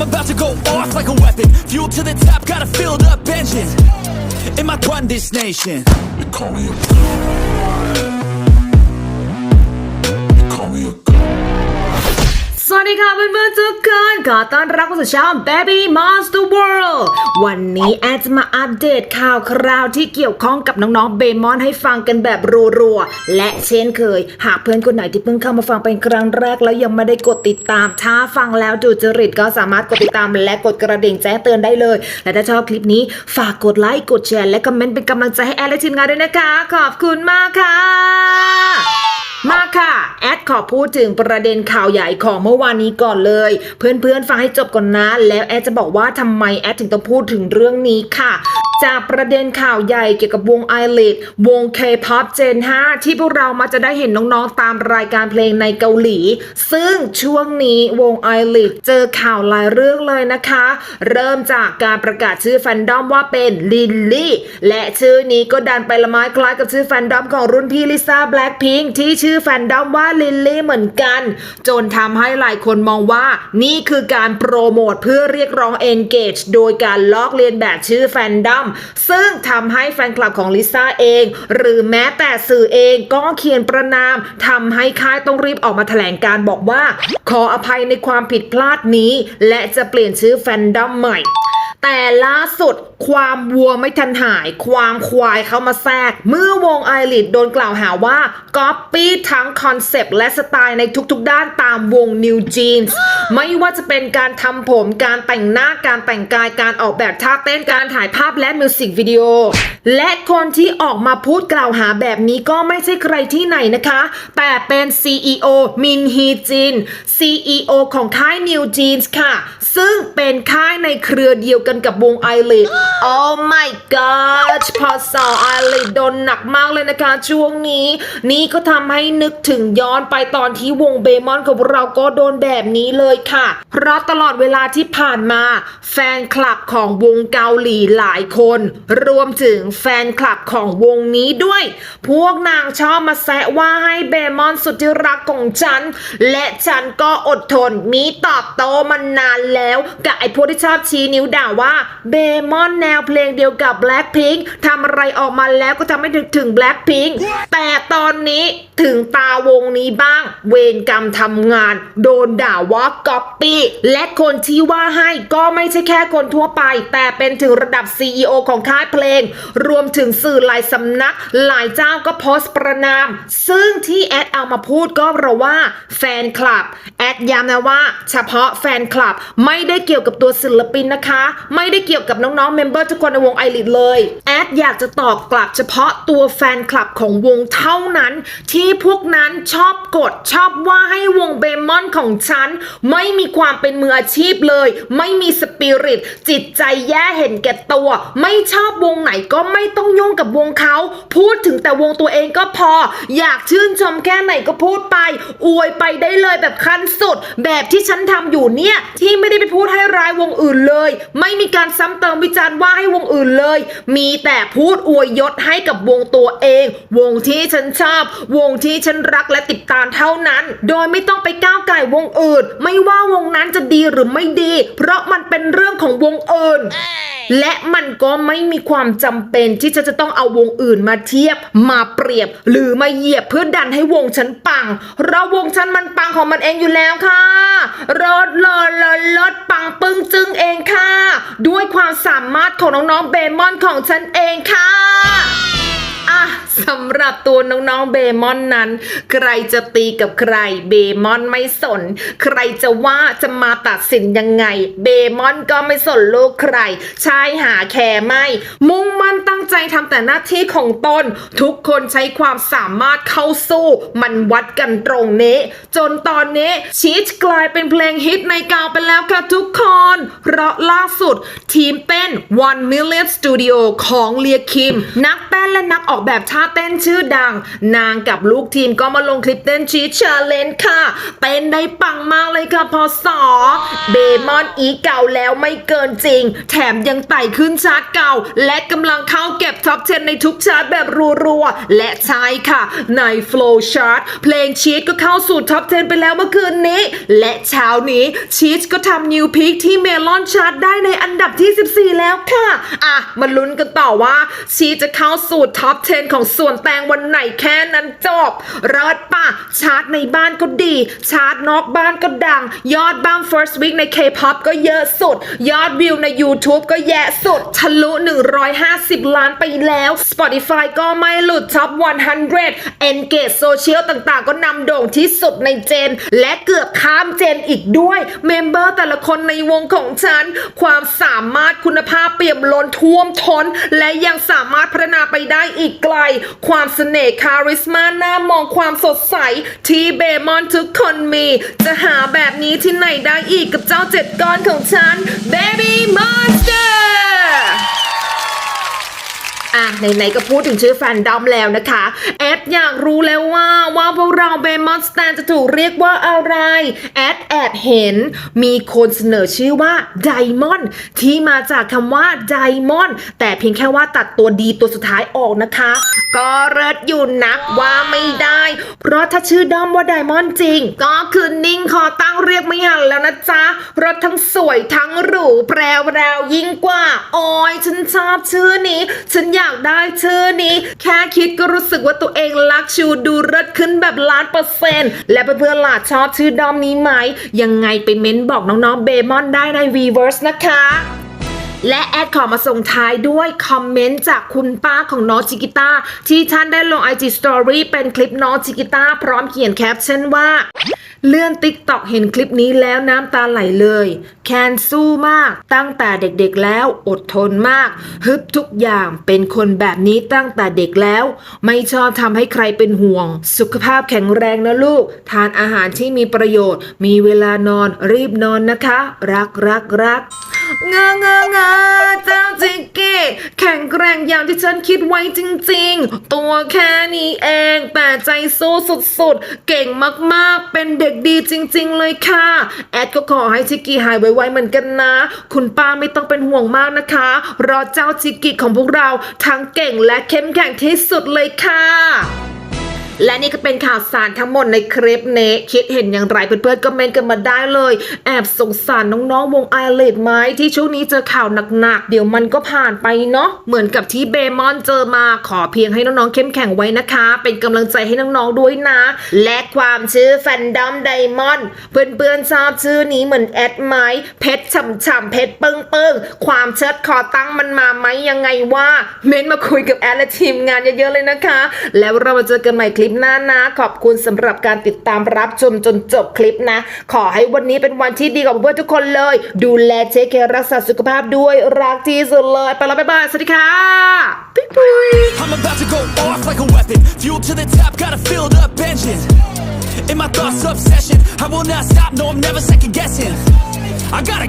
I'm about to go off like a weapon. Fuel to the top, got a filled up engine. In my run this nation. They call me a ดีค่ะเพื่อนๆทุกคนขอต้อนรับเข้าสู่ช่อง Baby Monster World วันนี้แอดจะมาอัปเดตข่าวคราวที่เกี่ยวข้องกับน้องๆเบมอนให้ฟังกันแบบรัวๆ และเช่นเคย หากเพื่อนคนไหนที่เพิ่งเข้ามาฟังเป็นครั้งแรกแล้วยังไม่ได้กดติดตามถ้าฟังแล้วดูจริตก็สามารถกดติดตามและกดกระดิ่งแจ้งเตือนได้เลย และถ้าชอบคลิปนี้ฝากกดไลค์กดแชร์และคอมเมนต์เป็นกำลังใจให้แอดและทีมงานด้วยนะคะ ขอบคุณมากค่ะมาค่ะ แอดขอพูดถึงประเด็นข่าวใหญ่ของเมื่อวานนี้ก่อนเลย เพื่อนๆ ฟังให้จบก่อนนะ แล้วแอดจะบอกว่าทำไมแอดถึงต้องพูดถึงเรื่องนี้ค่ะจากประเด็นข่าวใหญ่เกี่ยวกับวง i l i t วง K-POP Gen 5 ที่พวกเรามาจะได้เห็นน้องๆ ตามรายการเพลงในเกาหลี ซึ่งช่วงนี้วง i l i t เจอข่าวหลายเรื่องเลยนะคะ เริ่มจากการประกาศชื่อแฟนดอมว่าเป็นลินลี่ และชื่อนี้ก็ดันไปละไม้คล้ายกับชื่อแฟนดอมของรุ่นพี่ลิซ่าแบล็คพิงที่ชื่อื่อแฟนดอมว่าลินลี่เหมือนกัน จนทำให้หลายคนมองว่า นี่คือการโปรโมทเพื่อเรียกร้อง engage โดยการลอกเลียนแบบชื่อแฟนดอมซึ่งทำให้แฟนคลับของลิซ่าเอง หรือแม้แต่สื่อเองก็เขียนประนามทำให้ค่ายต้องรีบออกมาแถลงการบอกว่า ขออภัยในความผิดพลาดนี้ และจะเปลี่ยนชื่อแฟนดอมใหม่ แต่ล่าสุดความวัวไม่ทันหาย ความควายเข้ามาแทรก เมื่อวงไอริดโดนกล่าวหาว่าก๊อปปี้ทั้งคอนเซปต์และสไตล์ในทุกๆด้านตามวง New Jeans ไม่ว่าจะเป็นการทำผม การแต่งหน้าการแต่งกายการออกแบบท่าเต้นการถ่ายภาพและมิวสิกวิดีโอ และคนที่ออกมาพูดกล่าวหาแบบนี้ก็ไม่ใช่ใครที่ไหนนะคะ แต่เป็น CEO มินฮีจิน CEO ของค่าย New Jeans ค่ะ ซึ่งเป็นค่ายในเครือเดียวกันกับวง i l i t Oh my god พอสาว i l i t โดนหนักมากเลยนะคะช่วงนี้ นี่ก็ทำให้นึกถึงย้อนไปตอนที่วงเบมอนของเราก็โดนแบบนี้เลยค่ะ เพราะตลอดเวลาที่ผ่านมา แฟนคลับของวงเกาหลีหลายคน รวมถึงแฟนคลับของวงนี้ด้วย พวกนางชอบมาแซะว่าให้เบมอนสุดที่รักของฉัน และฉันก็อดทนมีตอบโต้มานานแล้ว กับไอ้พวกที่ชอบชี้นิ้วด่าว่าเบมอนแนวเพลงเดียวกับ Blackpink ทำอะไรออกมาแล้วก็ทำให้นึกถึง Blackpink แต่ตอนนี้ถึงตาวงนี้บ้าง เวรกรรมทำงาน โดนด่าว่าก๊อปปี้และคนที่ว่าให้ก็ไม่ใช่แค่คนทั่วไป แต่เป็นถึงระดับ CEO ของค่ายเพลง รวมถึงสื่อหลายสำนัก หลายเจ้าก็โพสต์ประนาม ซึ่งที่แอดเอามาพูดก็เพราะว่าแฟนคลับ แอดย้ำนะว่า เฉพาะแฟนคลับไม่ได้เกี่ยวกับตัวศิลปินนะคะไม่ได้เกี่ยวกับน้องๆเมมเบอร์ทุกคนในวงไอริดเลย ดอยากจะตอบกลับเฉพาะตัวแฟนคลับของวงเท่านั้น ที่พวกนั้นชอบกดชอบว่าให้วงเบมอนของฉัน ไม่มีความเป็นมืออาชีพเลย ไม่มีสปิริต จิตใจแย่เห็นแก่ตัว ไม่ชอบวงไหนก็ไม่ต้องยุ่งกับวงเขา พูดถึงแต่วงตัวเองก็พอ อยากชื่นชมแค่ไหนก็พูดไป อวยไปได้เลยแบบขั้นสุด แบบที่ฉันทำอยู่เนี่ยที่ไม่ได้ไปพูดให้ร้ายวงอื่นเลย ไม่มีการซ้ำเติมวิจารณ์ว่าให้วงอื่นเลย มีแต่แต่พูดอวยยศให้กับวงตัวเอง วงที่ฉันชอบ วงที่ฉันรักและติดตามเท่านั้น โดยไม่ต้องไปก้าวไก่วงอื่น ไม่ว่าวงนั้นจะดีหรือไม่ดี เพราะมันเป็นเรื่องของวงอื่นและมันก็ไม่มีความจำเป็นที่ฉันจะต้องเอาวงอื่นมาเทียบ มาเปรียบ หรือมาเหยียบเพื่อดันให้วงฉันปังเราวงฉันมันปังของมันเองอยู่แล้วค่ะรถลอเลอรถปังปึ้งจึงเองค่ะ ด้วยความสามารถของน้องๆเบมอนของฉันเเองค่ะ สำหรับตัวน้องๆเบมอนนั้น ใครจะตีกับใครเบมอนไม่สน ใครจะว่าจะมาตัดสินยังไง เบมอนก็ไม่สนโลกใคร ชายหาแคร์ไม่ มุ่งมั่นตั้งใจทำแต่หน้าที่ของตนทุกคนใช้ความสามารถเข้าสู้ มันวัดกันตรงนี้ จนตอนนี้ชีชกลายเป็นเพลงฮิตในกาวไปแล้วค่ะทุกคน เพราะล่าสุด ทีมเต้น One Million Studio ของเลียคิม นักเต้นและนักออกแบบท่าเต้นชื่อดัง นางกับลูกทีมก็มาลงคลิปเต้นชีชาเลนค่ะ เต้นได้ปังมากเลยค่ะพอสอเบมอนอีเก่าแล้วไม่เกินจริง แถมยังไต่ขึ้นชาร์ตเก่า และกำลังเข้าเก็บท็อป10ในทุกชาร์ตแบบรัวๆ และใช่ค่ะ ใน Flow Chart เพลงชีตก็เข้าสู่ท็อป10ไปแล้วเมื่อคืนนี้ และเช้านี้ชีตก็ทำนิวพีคที่เมลอนชาร์ตได้ในอันดับที่ 14 แล้วค่ะ อะมาลุ้นกันต่อว่าชีจะเข้าสู่ท็อป 10 ของส่วนแตงวันไหนแค่นั้นจบรอดป่ะ ชาร์ตในบ้านก็ดี ชาร์ตนอกบ้านก็ดัง ยอดบ้าง First Week ใน K-POP ก็เยอะสุด ยอดวิวใน YouTube ก็แย่สุด ทะลุ 150 ล้านไปแล้ว Spotify ก็ไม่หลุดท็อป100 Engage Social ต่างๆ ก็นำโด่งที่สุดในเจน และเกือบข้ามเจนอีกด้วย เมมเบอร์แต่ละคนในวงของฉัน ความสามารถคุณภาพเปี่ยมล้นท่วมท้น และยังสามารถพัฒนาไปได้อีกไกลความเสน่ห์คาริสมาหน้ามองความสดใส ที่เบมอนทุกคนมี จะหาแบบนี้ที่ไหนได้อีกกับเจ้าเจ็ดก้อนของฉัน Baby Monster อะไหนๆก็พูดถึงชื่อแฟนดอมแล้วนะคะแอดอยากรู้แล้วว่าว่าพวกเราเบมอนสแตนจะถูกเรียกว่าอะไรแอดแอบเห็นมีคนเสนอชื่อว่าไดมอนด์ที่มาจากคำว่าไดมอนด์แต่เพียงแค่ว่าตัดตัวดีตัวสุดท้ายออกนะคะ ก็เลิศอยู่นักว่าไม่ได้ เพราะถ้าชื่อดอมว่าไดมอนด์จริง ก็คือนิ่งคอตั้งเรียกไม่หันแล้วนะจ๊ะเพราะทั้งสวยทั้งหรูแปรวแววยิ่งกว่า โอ้ยฉันชอบชื่อนี้ ฉันอยากได้ชื่อนี้ แค่คิดก็รู้สึกว่าตัวเองรักชูดูเลิศขึ้นแบบล้านเปอร์เซ็นต์และเพื่อนๆล่ะชอบชื่อดอมนี้ไหม ยังไงไปเม้นบอกน้องๆเบมอนได้ใน Weverse นะคะและแอดขอมาส่งท้ายด้วยคอมเมนต์จากคุณป้าของน้องจิกิต้าที่ท่านได้ลง IG Story เป็นคลิปน้องจิกิต้าพร้อมเขียนแคปชั่นว่า เลื่อนติ๊กตอกเห็นคลิปนี้แล้วน้ำตาไหลเลย แคนสู้มาก ตั้งแต่เด็กๆแล้วอดทนมาก ฮึบทุกอย่างเป็นคนแบบนี้ตั้งแต่เด็กแล้ว ไม่ชอบทำให้ใครเป็นห่วง สุขภาพแข็งแรงนะลูก ทานอาหารที่มีประโยชน์ มีเวลานอนรีบนอนนะคะ รักรักรัก เงอเงอเงอเจ้าจิกกี้แข็งแกร่งอย่างที่ฉันคิดไว้จริงๆ ตัวแค่นี้เอง แต่ใจสู้สุดๆ เก่งมากๆ เป็นเด็กดีจริง ๆ เลยค่ะ แอดก็ขอให้จิกกี้หายไวๆเหมือนกันนะ คุณป้าไม่ต้องเป็นห่วงมากนะคะ รอเจ้าจิกกี้ของพวกเราทั้งเก่งและเข้มแข็งที่สุดเลยค่ะ และนี่ก็เป็นข่าวสารทั้งหมดในคลิปนี้ คิดเห็นอย่างไรเพื่อนๆก็เมนต์กันมาได้เลย แอบสงสารน้องๆ วงไอเลดไหมที่ช่วงนี้เจอข่าวหนักๆ เดี๋ยวมันก็ผ่านไปเนาะเหมือนกับที่เบมอนเจอมาขอเพียงให้น้องๆเข้มแข็งไว้นะคะ เป็นกำลังใจให้น้องๆด้วยนะ และความชื่อแฟนดอมไดมอนด์เพื่อนๆทราบชื่อนี้เหมือนแอดไหมเพชรฉ่ำๆเพชรเปิ้งๆความเชิดขอตั้งมันมาไหมยังไงว่าเมนมาคุยกับแอดและทีมงานเยอะๆเลยนะคะ แล้วเรามาเจอกันใหม่คลิปหน้านะขอบคุณสำหรับการติดตามรับชมจนจบคลิปนะ ขอให้วันนี้เป็นวันที่ดีกับเพื่อนทุกคนเลย ดูแลเช็คแคร์รักษาสุขภาพด้วยรักที่สุดเลยไปแล้วบ๊ายบายสวัสดีค่ะปิ๊งปิ๊ง I'm about to go off like a weapon. Fuel to the top, got a filled up engine. In my thoughts, obsession. I will not stop, no, I'm never second guessing. I gotta